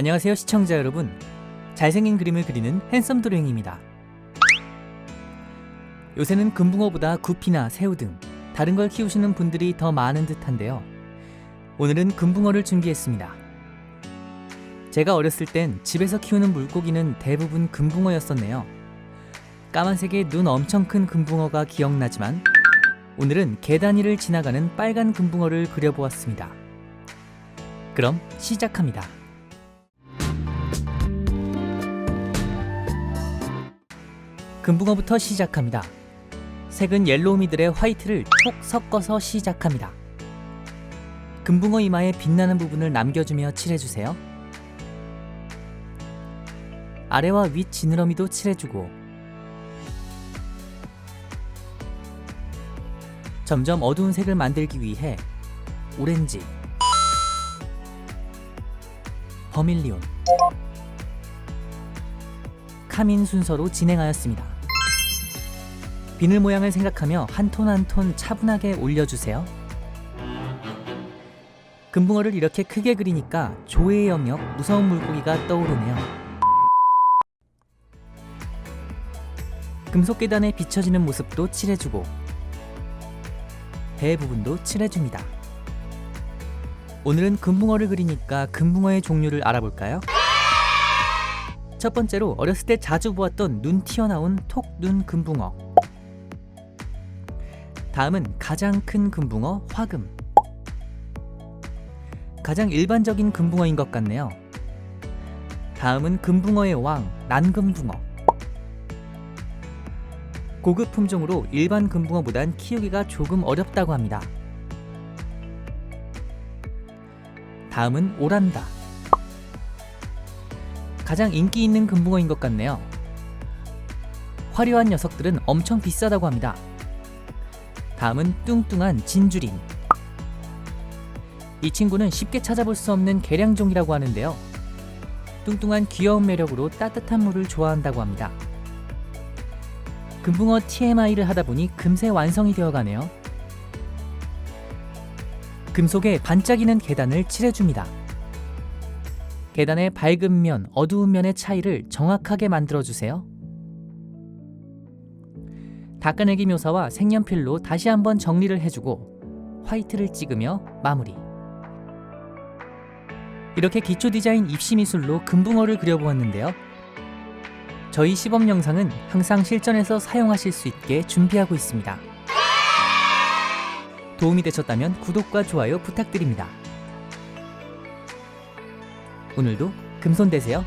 안녕하세요 시청자 여러분. 잘생긴 그림을 그리는 핸섬 도령입니다. 요새는 금붕어보다 구피나 새우 등 다른 걸 키우시는 분들이 더 많은 듯한데요. 오늘은 금붕어를 준비했습니다. 제가 어렸을 땐 집에서 키우는 물고기는 대부분 금붕어였었네요. 까만색의 눈 엄청 큰 금붕어가 기억나지만 오늘은 계단 위를 지나가는 빨간 금붕어를 그려보았습니다. 그럼 시작합니다 금붕어부터 시작합니다. 색은 옐로우미들의 화이트를 톡 섞어서 시작합니다. 금붕어 이마에 빛나는 부분을 남겨주며 칠해주세요. 아래와 윗 지느러미도 칠해주고 점점 어두운 색을 만들기 위해 오렌지, 버밀리온, 카민 순서로 진행하였습니다. 비늘 모양을 생각하며 한 톤 한 톤 차분하게 올려주세요. 금붕어를 이렇게 크게 그리니까 조의 영역 무서운 물고기가 떠오르네요. 금속 계단에 비춰지는 모습도 칠해주고 배 부분도 칠해줍니다. 오늘은 금붕어를 그리니까 금붕어의 종류를 알아볼까요? 첫 번째로 어렸을 때 자주 보았던 눈 튀어나온 톡눈 금붕어. 다음은 가장 큰 금붕어 화금. 가장 일반적인 금붕어인 것 같네요. 다음은 금붕어의 왕 난금붕어. 고급 품종으로 일반 금붕어보단 키우기가 조금 어렵다고 합니다. 다음은 오란다. 가장 인기 있는 금붕어인 것 같네요. 화려한 녀석들은 엄청 비싸다고 합니다. 다음은 뚱뚱한 진주린. 이 친구는 쉽게 찾아볼 수 없는 개량종이라고 하는데요. 뚱뚱한 귀여운 매력으로 따뜻한 물을 좋아한다고 합니다. 금붕어 TMI를 하다 보니 금세 완성이 되어 가네요. 금속에 반짝이는 계단을 칠해줍니다. 계단의 밝은 면, 어두운 면의 차이를 정확하게 만들어주세요. 닦아내기 묘사와 색연필로 다시 한번 정리를 해주고 화이트를 찍으며 마무리. 이렇게 기초 디자인 입시 미술로 금붕어를 그려보았는데요. 저희 시범 영상은 항상 실전에서 사용하실 수 있게 준비하고 있습니다. 도움이 되셨다면 구독과 좋아요 부탁드립니다. 오늘도 금손 되세요.